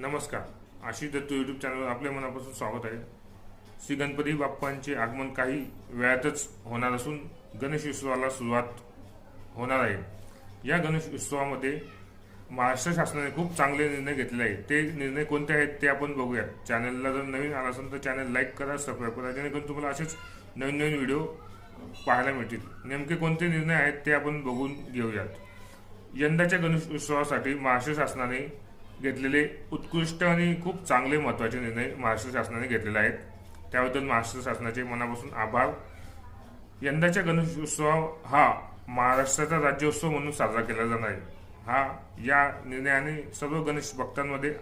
नमस्कार. आशिष दत्तू यूट्यूब चॅनलवर आपल्या मनापासून स्वागत आहे. श्री गणपती बाप्पांचे आगमन काही वेळातच होणार असून गणेश उत्सवाला सुरुवात होणार आहे. या गणेश उत्सवामध्ये महाराष्ट्र शासनाने खूप चांगले निर्णय घेतले आहेत. ते निर्णय कोणते आहेत ते आपण बघूया चॅनलला जर नवीन आला असेल तर चॅनल लाईक करा सबस्क्राईब करा जेणेकरून तुम्हाला असेच नवीन नवीन व्हिडिओ पाहायला मिळतील. नेमके कोणते निर्णय आहेत ते आपण बघून घेऊयात. यंदाच्या गणेश उत्सवासाठी महाराष्ट्र शासनाने घेतलेले उत्कृष्ट आणि खूप चांगले महत्त्वाचे निर्णय महाराष्ट्र शासनाने घेतलेले आहेत. त्याबद्दल महाराष्ट्र शासनाचे मनापासून आभार. यंदाच्या गणेश उत्सव हा महाराष्ट्राचा राज्योत्सव म्हणून साजरा केला जाणार आहे. हा या निर्णयाने सर्व गणेश भक्तांमध्ये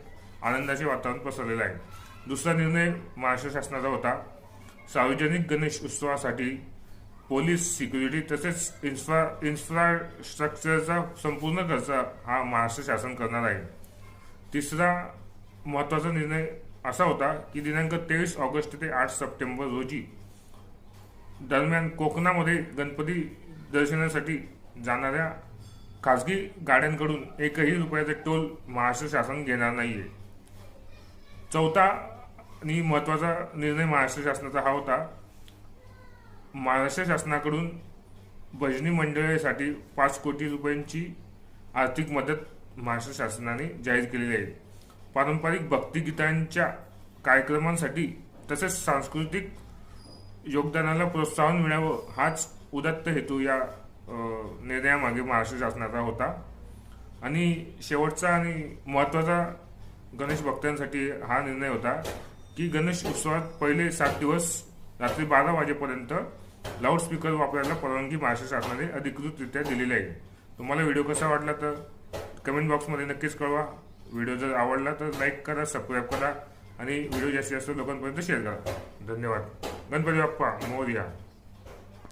आनंदाचे वातावरण पसरलेलं आहे. दुसरा निर्णय महाराष्ट्र शासनाचा होता. सार्वजनिक गणेश उत्सवासाठी पोलीस सिक्युरिटी तसेच इन्फ्रा इन्फ्रास्ट्रक्चरचा संपूर्ण खर्च हा महाराष्ट्र शासन करणार आहे. तिसरा महत्त्वाचा निर्णय असा होता की दिनांक तेवीस ऑगस्ट ते आठ सप्टेंबर रोजी दरम्यान कोकणामध्ये गणपती दर्शनासाठी जाणाऱ्या खाजगी गाड्यांकडून एकही रुपयाचा टोल महाराष्ट्र शासन घेणार नाहीये. चौथा आणि महत्त्वाचा निर्णय महाराष्ट्र शासनाचा हा होता. महाराष्ट्र शासनाकडून भजनी मंडळीसाठी पाच कोटी रुपयांची आर्थिक मदत महाराष्ट्र शासनाने जाहीर केलेली आहे. पारंपरिक भक्तिगीतांच्या कार्यक्रमांसाठी तसेच सांस्कृतिक योगदानाला प्रोत्साहन मिळावं हाच उदात्त हेतू या निर्णयामागे महाराष्ट्र शासनाचा होता. आणि शेवटचा आणि महत्त्वाचा गणेश भक्तांसाठी हा निर्णय होता की गणेश उत्सवात पहिले सात दिवस रात्री बारा वाजेपर्यंत लाऊडस्पीकर वापरायला परवानगी महाराष्ट्र शासनाने अधिकृतरित्या दिलेली आहे. तुम्हाला व्हिडिओ कसा वाटला तर? कमेंट बॉक्समध्ये नक्कीच कळवा. व्हिडिओ जर आवडला तर लाईक करा सबस्क्राईब करा आणि व्हिडिओ जास्तीत जास्त लोकांपर्यंत शेअर करा. धन्यवाद. गणपती बाप्पा मोर्या.